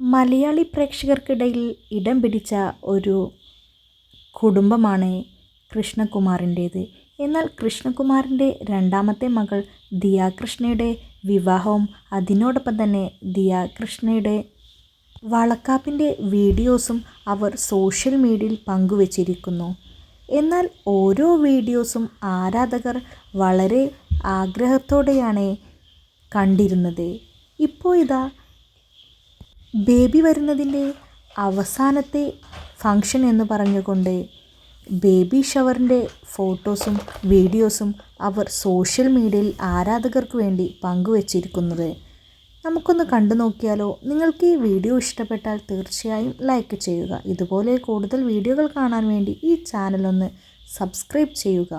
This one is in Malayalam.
മലയാളി പ്രേക്ഷകർക്കിടയിൽ ഇടം പിടിച്ച ഒരു കുടുംബമാണ് കൃഷ്ണകുമാറിന്റേത്. എന്നാൽ കൃഷ്ണകുമാറിന്റെ രണ്ടാമത്തെ മകൾ ദിയാകൃഷ്ണയുടെ വിവാഹവും അതിനോടൊപ്പം തന്നെ ദിയാകൃഷ്ണയുടെ വളക്കാപ്പിന്റെ വീഡിയോസും അവർ സോഷ്യൽ മീഡിയയിൽ പങ്കുവച്ചിരിക്കുന്നു. എന്നാൽ ഓരോ വീഡിയോസും ആരാധകർ വളരെ ആഗ്രഹത്തോടെയാണ് കണ്ടിരുന്നത്. ഇപ്പോൾ ഇതാ ബേബി വരുന്നതിന്റെ അവസാനത്തെ ഫങ്ഷൻ എന്ന് പറഞ്ഞുകൊണ്ട് ബേബി ഷവറിന്റെ ഫോട്ടോസും വീഡിയോസും അവർ സോഷ്യൽ മീഡിയയിൽ ആരാധകർക്ക് വേണ്ടി പങ്കുവച്ചിരിക്കുന്നത്. നമുക്കൊന്ന് കണ്ടു നോക്കിയാലോ? നിങ്ങൾക്ക് ഈ വീഡിയോ ഇഷ്ടപ്പെട്ടാൽ തീർച്ചയായും ലൈക്ക് ചെയ്യുക. ഇതുപോലെ കൂടുതൽ വീഡിയോകൾ കാണാൻ വേണ്ടി ഈ ചാനലൊന്ന് സബ്സ്ക്രൈബ് ചെയ്യുക.